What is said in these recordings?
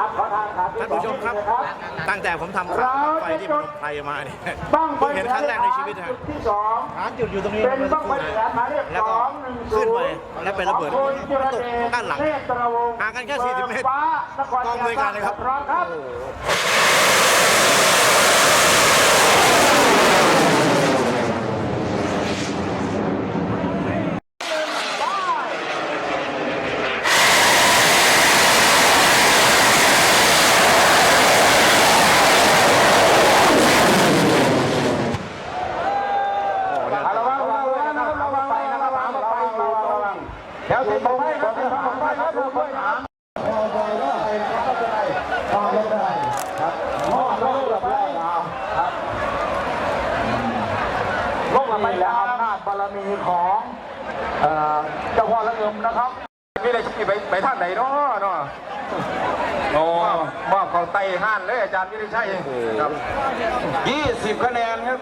ามขอทางขาที่ท่านผู้ชมครับสองตั้งแต่ผมทำข่าวไฟที่พนมไพรมาเนี่ยบ้างไฟเพิ่งเห็นครั้งแรกในชีวิตจุฮะดที่สองหาจุดอยู่ตรงนี้เป็นมื่อบ้างไฟสักครู่แสนหมายเลขแล้วสก็องหนึ่งศูขึ้นนไปย์แล้วเป็นระเบิดของคุณจิรตกเดชด้านหลังเทพตระวงศ์ห่างกันแค่ 40 เมตรฟ้านครกองอำนวยการเลยครับ พร้อมครับ เอาระวังระวังระวังนะครับระวังไปนะครับระวังไฟอยู่ระวังเดี๋ยวติดผมให้ครับติดผมให้ครับดูด้วยถามพอใจก็ไปก็ไม่เป็นไรพอไม่เป็นไรครับมอดลงละไปครับครับ ลงละไปแล้วอำนาจบารมีของเอ่อเจ้าพ่อละเอิมนะครับนี่เลยไปไปทางไหนเนาะเนาะโอ้มอบเขาไต่ห้านเลยอาจารย์วิริชัยครับ20คะแนนครับ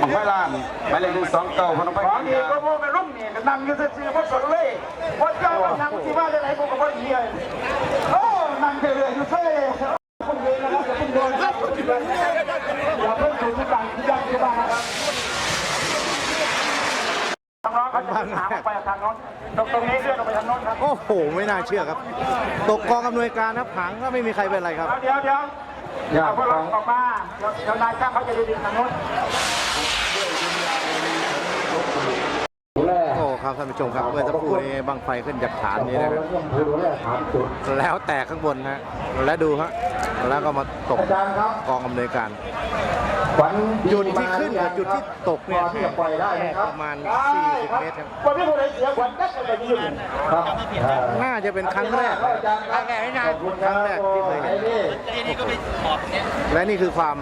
บังไฟลานหมายเลขหนึ่งสองเก้าพนมไพรของดีก็พวกมันรุ่มนี่ก็นั่งอยู่ซื่อๆเพราะสนเลยเพราะเจ้ามันนั่งที่ว่าได้ไหนพวกก็บ่เฮียโอ้นั่งเฉยๆอยู่เซ่คุณเองนะครับอย่าเพิ่งโดนครับอย่าเพิ่งถูกทุกอย่างที่ยากที่บ้านนะครับ น้องๆเขาจะถามออกไปทางโน้นตรงตรงนี้เลื่อนออกไปทางโน้นครับโอ้โห ไม่น่าเชื่อครับ ตกกองอำนวยการครับหางก็ไม่มีใครเป็นไรครับเอาเดี๋ยวเดี๋ยวเอาพวกเราออกมาเดี๋ยวเดี๋ยวนายช่างเขาจะดึงทางโน้นโอ้ครับท่านผู้ชมครับเมื่อสักครู่นี้บังไฟขึ้นจากฐานนี้นะครับแล้วแตกข้างบนฮะแล้วดูฮะแล้วก็มาตกอาจารย์ครับกองอำนวยการ ขวัญจุดที่ขึ้นกับจุดที่ตกเนี่ยพอที่จะปล่อยได้ไหมครับประมาณได้40 เมตรครับวันนี้ผู้ใดเสียขวัญก็จะไปยืนครับน่าจะเป็นครั้งแรกอาจารย์ครับขอบคุณครั้งแรกที่เคยเห็นและนี่คือความ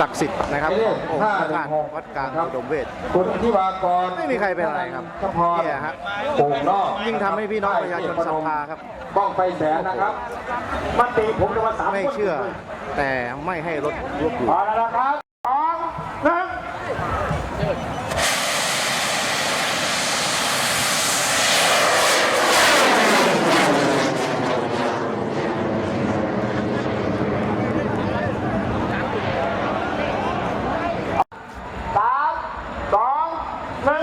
ศักดิ์สิทธิ์นะครับขององค์พระธาตุวัดกลางอุดมเวทคุณที่วากรไม่มีใครเป็นอะไรครับสะพรเนี่ยฮะโป่งนอกยิ่งทำให้พี่น้องประชาชนศรัทธาครับบ้องไฟแสนนะครับมันตีผมเลยว่าสามไม่เชื่อ แต่ไม่ให้รถลบหลู่ พอแล้วนะครับสองหนึ่งสามสอง หนึ่ง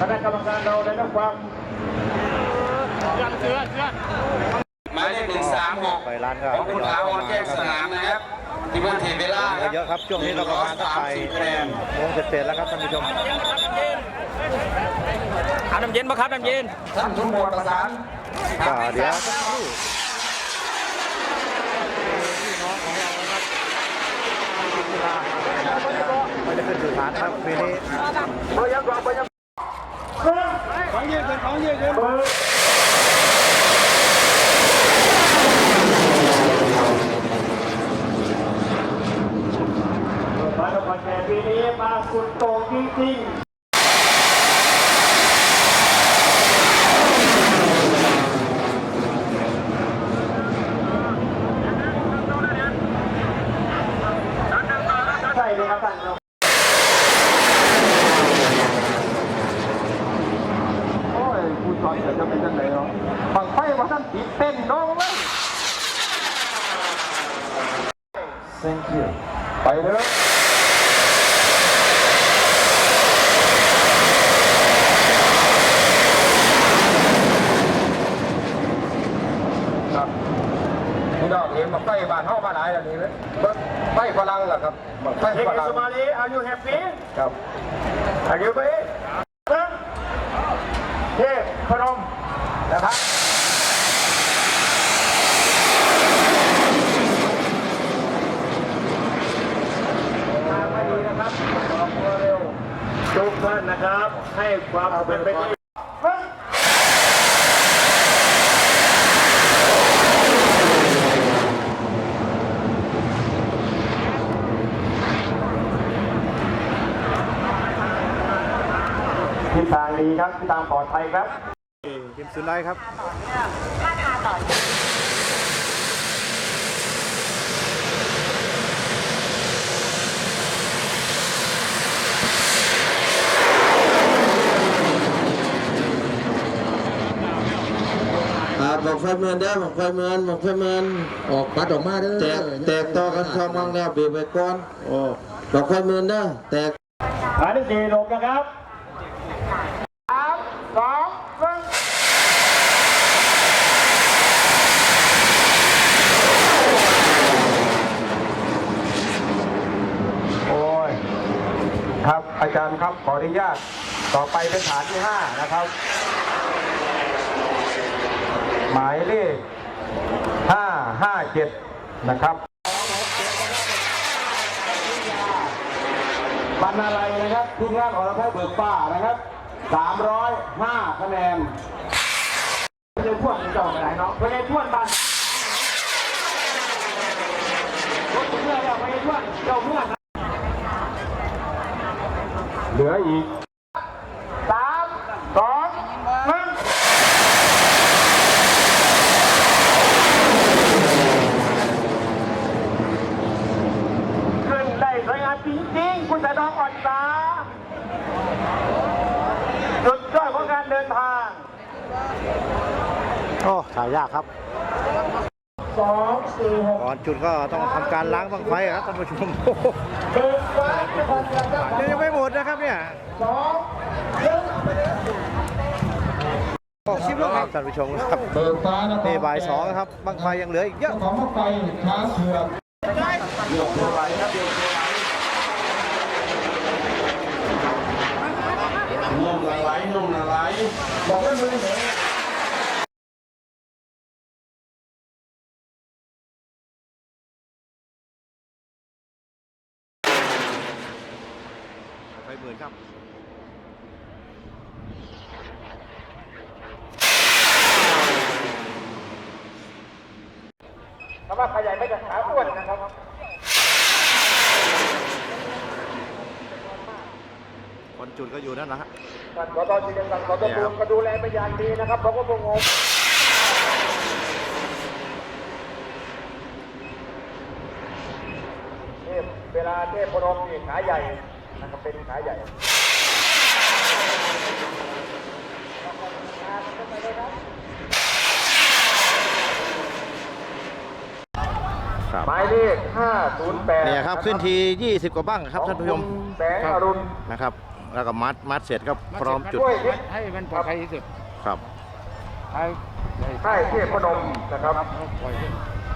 คณะกรรมการเราได้รับความหมายเลขหนึ่งสามหกไปร้านก็ของคุณอาวรแจ้งสนามนะครับที่เพื่อนเทเวล่าเยอะครับช่วงนี้เราประมาณสักไปคะแนนโมงเสร็จแล้วครับท่านผู้ชมอาบน้ำเย็นปะครับน้ำเย็นท่านทุกหมวดประสานเดี๋ยวสักครู่พี่น้องของเรานะครับที่กีฬาไม่ได้ ขึ้นสู่ฐานครับปีนี้เบอร์ยังกว่าเบอร์ยังของยืดเป็นของยืนเป็นปีนี้มาสุณโต่งจริงๆ ใช่เลยครับท่านครับโอ้ยผู้สอนจะเป็นจังไหนเนาะบังไฟว่าท่านติดเต้นน้องเลย thank you ไปเลยครับพี่น้องเห็นบังไฟบ้านเฮามาหลายแล้วนี่เลยบังไฟฝรั่งล่ะครับบังไฟฝรั่ง Somali are you happy ครับ Are you happy เทพพนมนะครับทางไม่ดีนะครับออกตัวเร็วทุกท่านนะครับ ให้ความเป็นไปที่ทิ ทามปลอดภัยครับทีมสุนไลายครับต่อเนื่องท่าทาต่อเอบอกไฟเมือนได้บอกไฟเมือนบอกไฟเมือนออกปัดออกมาเด้อแตกแตกต่อกันสองมังแล้วเบียบไปก่อนอบอกไฟเมือนได้แตกหาที่สี่ลงนะครับ ย์ครับขออนุญาตต่อไปเป็นฐานที่ 5 นะครับ หมายเลข 557 นะครับบรรณาลัยนะครับทีมงานของเราแพทย์เบิกฟ้านะครับ 305 คะแนนเจ้าพวกจ้าไหนเนาะไปในท่วนบ้านรถเพื่อนเราไปในท่วนเจ้าเพื่อน เหลืออีกสามสองหนึ่งขึ้นได้สวยงามจริงๆ คุณแต่น้องอ่อนตาสุดยอดของการเดินทาง โอ้ถ่ายยากครับ สองสี่หกก่อนจุดก็ต้องทำการล้างบังไฟครับท่านผู้ชมโอ้โหเดินฟ้าที่พันกันครับเดี๋ยวยังไม่หมดนะครับเนี่ยสองหนึ่งครับท่านผู้ชมครับเบิกฟ้านะนี่บ่ายสองครับบังไฟยังเหลืออีกเยอะของมาไฟช้างเผือกนมละไหลนมละไหลบอกได้เลยเหรอ ไฟหมื่นครับ คำว่าขยายไม่จะขาอ้วนนะครับคนจุดก็อยู่นั่นนะฮะท่านสตจิรศักดิ์สตบูรณ์ก็ดูแลเป็นอย่างดีนะครับเพราะว่าพวกงมเทพเวลาเทพพนมนี่ขาใหญ่นะครับเป็นขาใหญ่ ครับหมายเลข508เนี่ยครับขึ้นที 20 กว่าบ้างครับท่านผู้ชมแสงอรุณนะครับ แล้วก็มัดมัดเสร็จครับพร้อมจุดด้วยฤทธิ์ให้มันปลอดภัยที่สุดครับให้ใช่เทพพนมนะครับ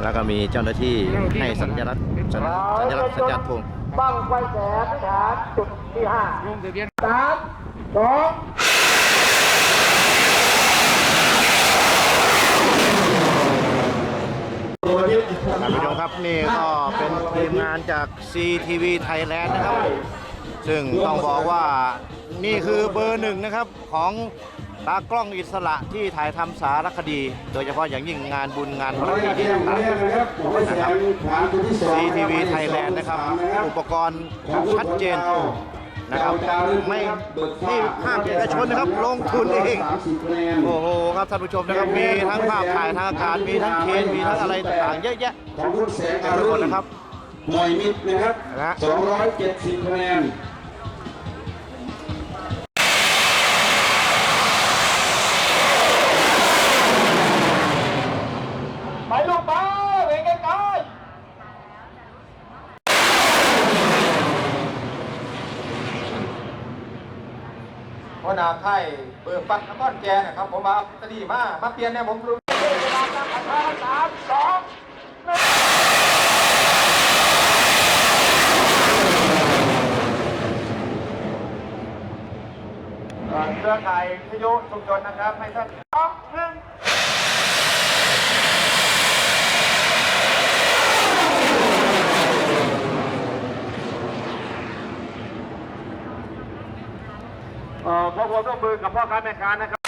แล้วก็มีเจ้าหน้าที่ให้สัญลักษณ์สัญสัญลักษณ์สัญญาณธงบังไฟแสนฐานจุดที่ห้าลงทะเบียนสามสอง ท่า นี่ก็เป็นทีมงานจาก CTV Thailand นะครับ ซึ่งต้องบอกว่านี่คือเบอร์หนึ่งนะครับของตากล้องอิสระที่ถ่ายทำสารคดี โดยเฉพาะอย่างยิ่งงานบุญงานพระราชพิธีต่างๆนะครับ CTV Thailand นะครับ อุปกรณ์ชัดเจนนะครับไม่นี่ภาคเอกชนนะครับลงทุนเองโอ้โหครับท่านผู้ชมนะครับมีทั้งภาพถ่ายทางอากาศมีทั้งเคนมีทั้งอะไรต่างๆเยอะแยะ ของคุณแสงอเต็มไปรุหมดณนะครับหน่วยมิตรนะครับนะ270คะแนนไปลูกไปไปไกลๆหัวหน้าไข่เบิกปัดนครแกนะครับ ผมมาตดีมา มาเปลี่ยนเนี่ยผมรู้เวลาตั้งอัตราสามสองหนึ่ง เครือข่ายวิทยุชุมชนนะครับ ให้ท่านสองหนึ่งเอ่อขอความร่วมมือกับพ่อค้าแม่ค้านะครับ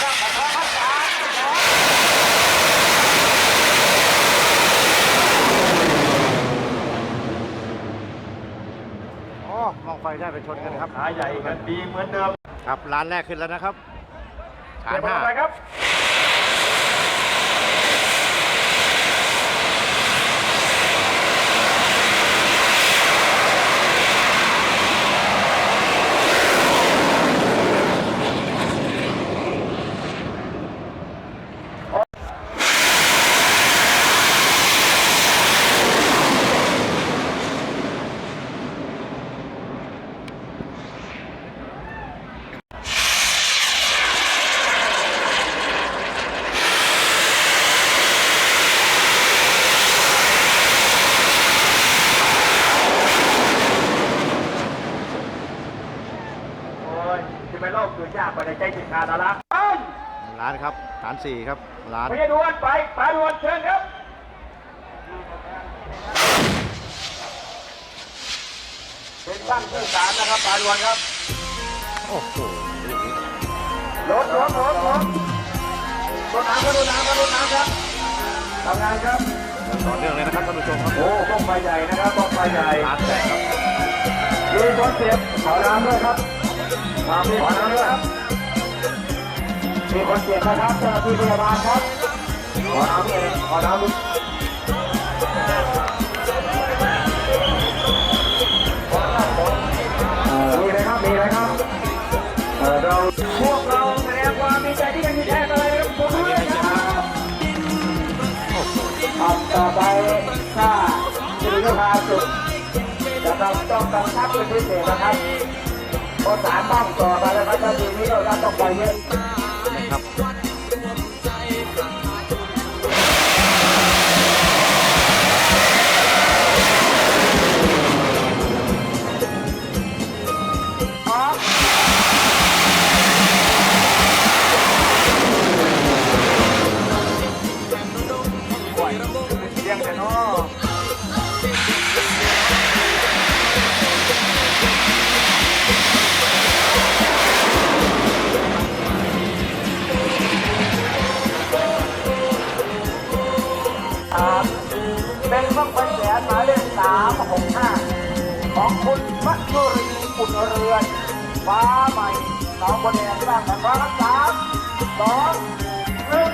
อ๋อมองไฟได้ไปชนกันครับ ขาใหญ่กันดีเหมือนเดิม ครับร้านแรกขึ้นแล้วนะครับฐานเดี๋ยวห้าไปครับ ค ยากไปในใจจิตขาดละร้านครับฐานสี่ครับร้านไม่ใช่ดวนไปไปดวนเชิญครับเป็นช่างที่สามนะครับปาดวนครับโอ้โหรถรถรถรถรถน้ำครับรถน้ำครับรถน้ำครับทำงานครับต่อเนื่องเลยนะครับท่านผู้ชมครับโอ้ต้องไฟใหญ่นะครับต้องไฟใหญ่ร้านแตกครับมีคนเสียบขอน้ำด้วยครับมามีขอน้ำด้วยครับ มีคนเสียบนะครับเจ้าหน้าที่พยาบาลครับขอน้ำเลยขอน้ำด้วยมีอะไรครับมีอะไรครับเราพวกเราแสดงความมีใจที่ยังมีแท้เลยครับผมด้วยครับอันต่อไปถ้าสิริพาสุดจะต้องต้องกำชับเป็นพิเศษนะครับเพระสารต้องต่อไปแล้วครับถ้าทีนี้เราต้องไปเยอะ เป็นมังคลแสนหมายเลขสามหกห้าของคุณมัชุรีอุ่นเรือนฟ้าใหม่สองบัวแดงที่บ้านของเรารักสามสองหนึ่ง